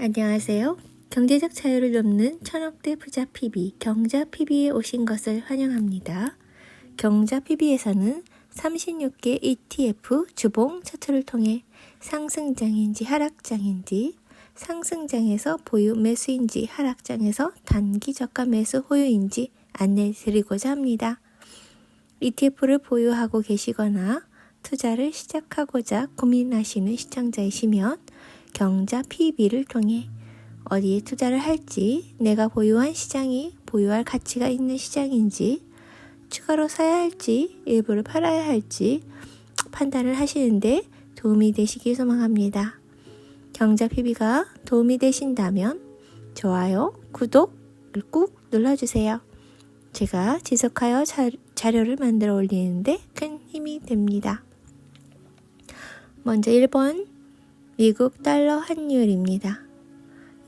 안녕하세요. 경제적 자유를 돕는 천억대 부자 PB, 경자 PB에 오신 것을 환영합니다. 경자 PB에서는 36개 ETF 주봉 차트를 통해 상승장인지 하락장인지 상승장에서 보유 매수인지 하락장에서 단기 저가 매수 호유인지 안내 드리고자 합니다. ETF를 보유하고 계시거나 투자를 시작하고자 고민하시는 시청자이시면 경자 PB를 통해 어디에 투자를 할지, 내가 보유한 시장이 보유할 가치가 있는 시장인지, 추가로 사야 할지, 일부를 팔아야 할지 판단을 하시는데 도움이 되시길 소망합니다. 경자 PB가 도움이 되신다면 좋아요, 구독을 꾹 눌러주세요. 제가 지속하여 자, 자료를 만들어 올리는데 큰 힘이 됩니다. 먼저 1번 미국 달러 환율입니다.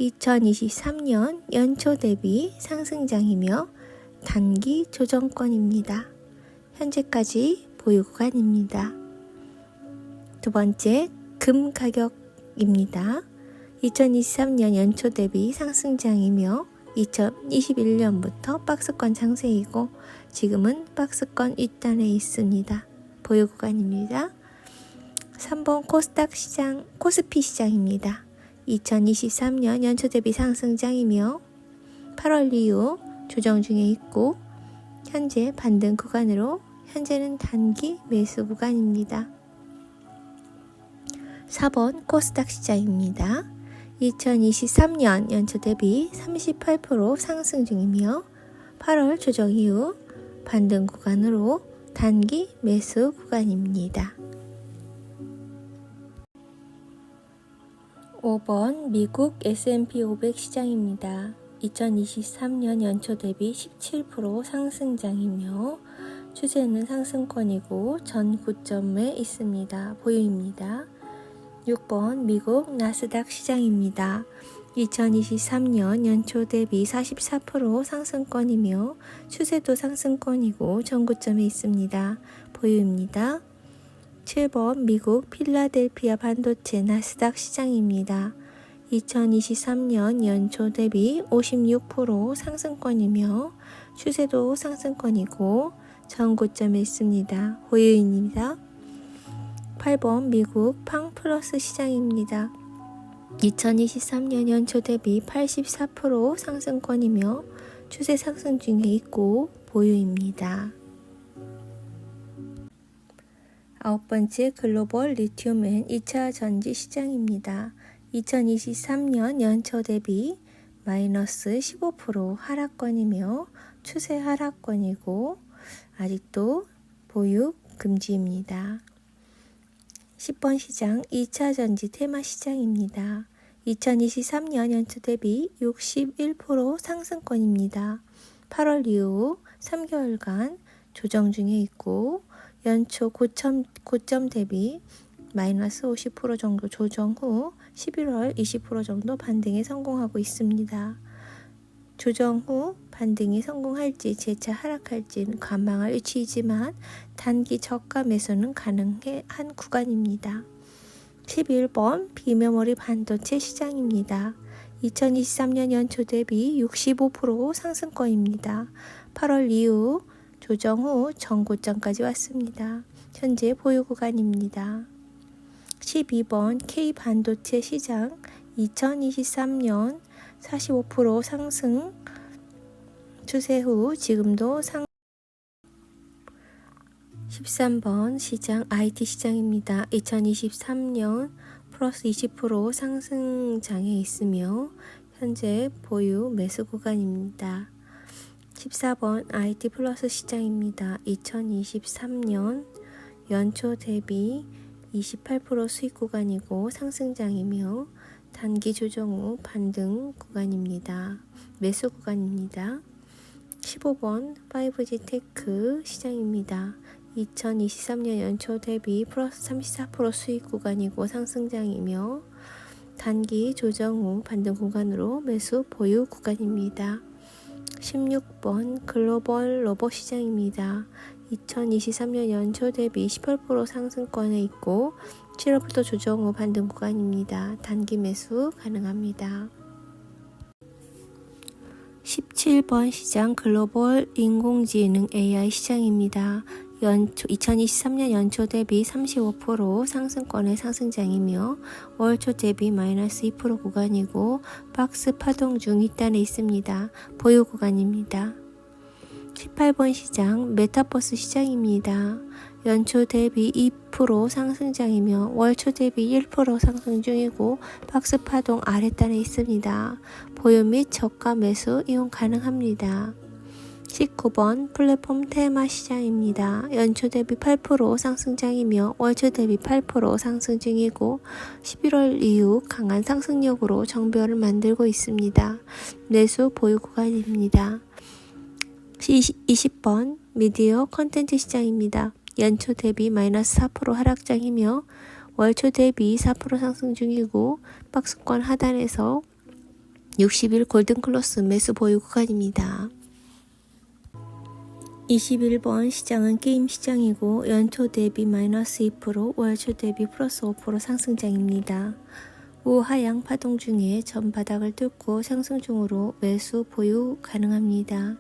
2023년 연초 대비 상승장이며 단기 조정권입니다. 현재까지 보유 구간입니다. 두 번째, 금 가격입니다. 2023년 연초 대비 상승장이며 2021년부터 박스권 장세이고 지금은 박스권 윗단에 있습니다. 보유 구간입니다. 3번 코스닥 시장, 코스피 시장입니다. 2023년 연초 대비 상승장이며 8월 이후 조정 중에 있고 현재 반등 구간으로 현재는 단기 매수 구간입니다. 4번 코스닥 시장입니다. 2023년 연초 대비 38% 상승 중이며 8월 조정 이후 반등 구간으로 단기 매수 구간입니다. 5번 미국 S&P 500 시장입니다. 2023년 연초 대비 17% 상승장이며 추세는 상승권이고 전 고점에 있습니다. 보유입니다. 6번 미국 나스닥 시장입니다. 2023년 연초 대비 44% 상승권이며 추세도 상승권이고 전고점에 있습니다. 보유입니다. 7번 미국 필라델피아 반도체 나스닥 시장입니다. 2023년 연초 대비 56% 상승권이며 추세도 상승권이고 전 고점에 있습니다. 보유인입니다. 8번 미국 팡 플러스 시장입니다. 2023년 연초 대비 84% 상승권이며 추세 상승 중에 있고 보유입니다. 아홉 번째 글로벌 리튬은 2차 전지 시장입니다. 2023년 연초 대비 마이너스 15% 하락권이며 추세 하락권이고 아직도 보유 금지입니다. 10번 시장 2차 전지 테마 시장입니다. 2023년 연초 대비 61% 상승권입니다. 8월 이후 3개월간 조정 중에 있고 연초 고점, 고점 대비 마이너스 50% 정도 조정 후 11월 20% 정도 반등에 성공하고 있습니다. 조정 후 반등이 성공할지 재차 하락할지는 관망할 위치이지만 단기 저가 매수는 가능한 구간입니다. 11번 비메모리 반도체 시장입니다. 2023년 연초 대비 65% 상승권입니다. 8월 이후 조정 후 전고점까지 왔습니다. 현재 보유 구간입니다. 12번 K 반도체 시장 2023년 45% 상승 추세 후 지금도 상 13번 시장 IT 시장입니다. 2023년 플러스 20% 상승장에 있으며 현재 보유 매수 구간입니다. 14번 IT 플러스 시장입니다. 2023년 연초 대비 28% 수익 구간이고 상승장이며 단기 조정 후 반등 구간입니다. 매수 구간입니다. 15번 5G 테크 시장입니다. 2023년 연초 대비 플러스 34% 수익 구간이고 상승장이며 단기 조정 후 반등 구간으로 매수 보유 구간입니다. 16번 글로벌 로봇 시장입니다. 2023년 연초 대비 18% 상승권에 있고 7월부터 조정 후 반등 구간입니다. 단기 매수 가능합니다. 17번 시장 글로벌 인공지능 AI 시장입니다. 연초, 2023년 연초 대비 35% 상승권의 상승장이며 월초 대비 마이너스 2% 구간이고 박스 파동 중 윗단에 있습니다. 보유 구간입니다. 18번 시장 메타버스 시장입니다. 연초 대비 2% 상승장이며 월초 대비 1% 상승 중이고 박스 파동 아랫단에 있습니다. 보유 및 저가 매수 이용 가능합니다. 19번 플랫폼 테마 시장입니다. 연초 대비 8% 상승장이며 월초 대비 8% 상승 중이고 11월 이후 강한 상승력으로 정별을 만들고 있습니다. 매수 보유 구간입니다. 20번 미디어 컨텐츠 시장입니다. 연초 대비 마이너스 4% 하락장이며 월초 대비 4% 상승 중이고 박스권 하단에서 60일 골든클로스 매수 보유 구간입니다. 21번 시장은 게임 시장이고 연초 대비 마이너스 2% 월초 대비 플러스 5% 상승장입니다. 우하향 파동 중에 전 바닥을 뚫고 상승 중으로 매수 보유 가능합니다.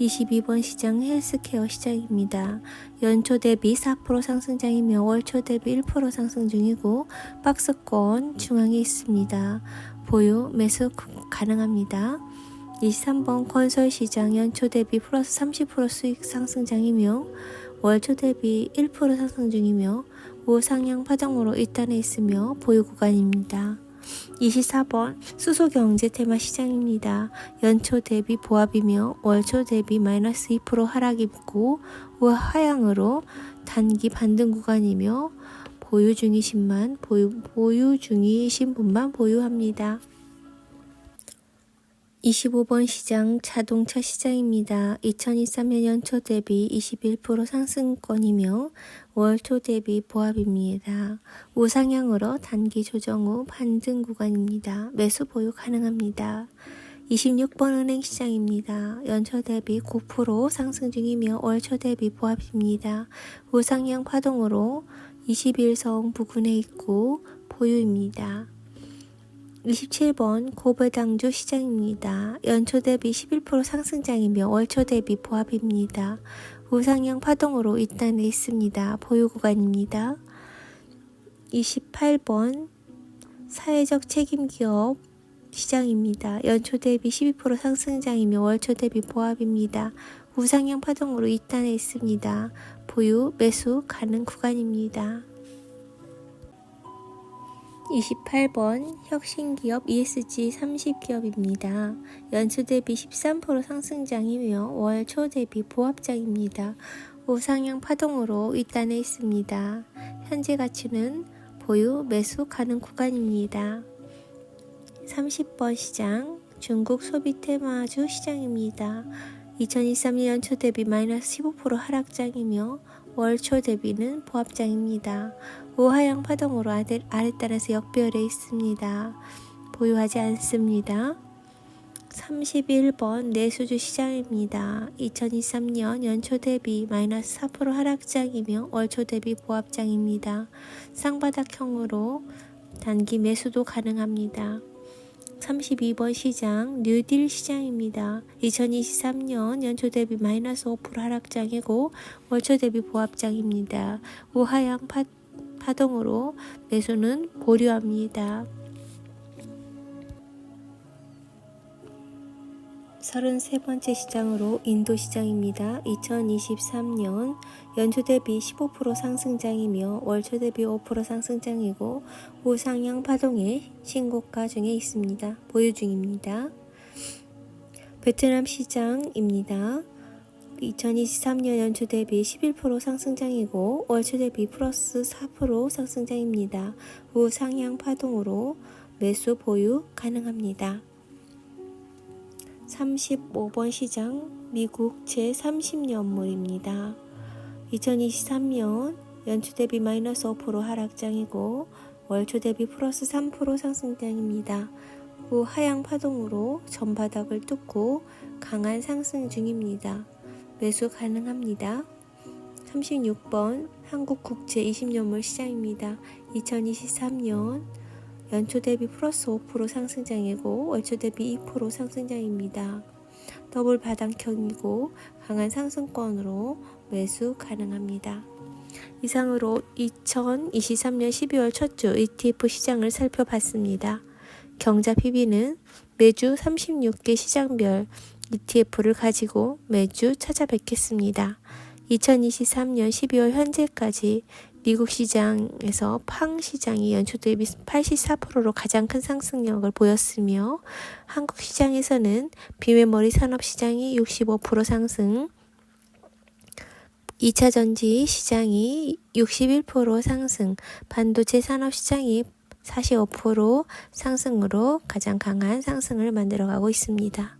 22번 시장 헬스케어 시장입니다. 연초 대비 4% 상승장이며 월초 대비 1% 상승 중이고 박스권 중앙에 있습니다. 보유 매수 가능합니다. 23번 건설 시장 연초 대비 플러스 30% 수익 상승장이며 월초 대비 1% 상승 중이며 우상향 파동으로 일단에 있으며 보유 구간입니다. 24번 수소경제 테마 시장입니다. 연초 대비 보합이며 월초 대비 마이너스 2% 하락이고 우하향으로 단기 반등 구간이며 보유 중이신만 보유, 보유 중이신 분만 보유합니다. 25번 시장 자동차 시장입니다. 2023년 연초 대비 21% 상승권이며 월초 대비 보합입니다. 우상향으로 단기 조정 후 반등 구간입니다. 매수 보유 가능합니다. 26번 은행 시장입니다. 연초 대비 9% 상승 중이며 월초 대비 보합입니다. 우상향 파동으로 21성 부근에 있고 보유입니다. 27번 고배당주 시장입니다. 연초 대비 11% 상승장이며 월초 대비 보합입니다. 우상향 파동으로 윗단에 있습니다. 보유 구간입니다. 28번 사회적 책임 기업 시장입니다. 연초 대비 12% 상승장이며 월초 대비 보합입니다. 우상향 파동으로 윗단에 있습니다. 보유 매수 가능 구간입니다. 28번 혁신기업 ESG 30기업입니다. 연초 대비 13% 상승장이며 월 초 대비 보합장입니다. 우상향 파동으로 윗단에 있습니다. 현재 가치는 보유 매수 가능 구간입니다. 30번 시장 중국 소비 테마주 시장입니다. 2023년 연초 대비 마이너스 15% 하락장이며 월초 대비는 보합장입니다. 우하향 파동으로 아랫단에서 역별해 있습니다. 보유하지 않습니다. 31번 내수주 시장입니다. 2023년 연초 대비 마이너스 4% 하락장이며 월초 대비 보합장입니다. 쌍바닥형으로 단기 매수도 가능합니다. 32번 시장 뉴딜 시장입니다. 2023년 연초 대비 마이너스 5% 하락장이고 월초 대비 보합장입니다. 우하향 파 파동으로 매수는 보류합니다. 33번째 시장으로 인도 시장입니다. 2023년 연초 대비 15% 상승장이며 월초 대비 5% 상승장이고 우상향 파동의 신고가 중에 있습니다. 보유 중입니다. 베트남 시장입니다. 2023년 연초 대비 11% 상승장이고 월초 대비 플러스 4% 상승장입니다. 우상향 파동으로 매수 보유 가능합니다. 35번 시장 미국 제30년물입니다. 2023년 연초 대비 마이너스 5% 하락장이고 월초 대비 플러스 3% 상승장입니다. 후 하향 파동으로 전바닥을 뚫고 강한 상승 중입니다. 매수 가능합니다. 36번 한국국제 20년물 시장입니다. 2023년 연초 대비 플러스 5% 상승장이고 월초 대비 2% 상승장입니다. 더블 바닥형이고 강한 상승권으로 매수 가능합니다. 이상으로 2023년 12월 첫 주 ETF 시장을 살펴봤습니다. 경자 PB는 매주 36개 시장별 ETF를 가지고 매주 찾아뵙겠습니다. 2023년 12월 현재까지 미국 시장에서 팡 시장이 연초 대비 84%로 가장 큰 상승력을 보였으며 한국 시장에서는 비메모리 산업 시장이 65% 상승, 2차 전지 시장이 61% 상승, 반도체 산업 시장이 45% 상승으로 가장 강한 상승을 만들어가고 있습니다.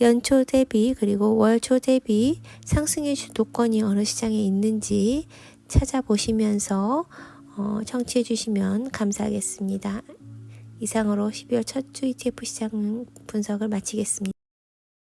연초 대비 그리고 월초 대비 상승의 주도권이 어느 시장에 있는지 찾아보시면서 어, 청취해 주시면 감사하겠습니다. 이상으로 12월 첫 주 ETF 시장 분석을 마치겠습니다.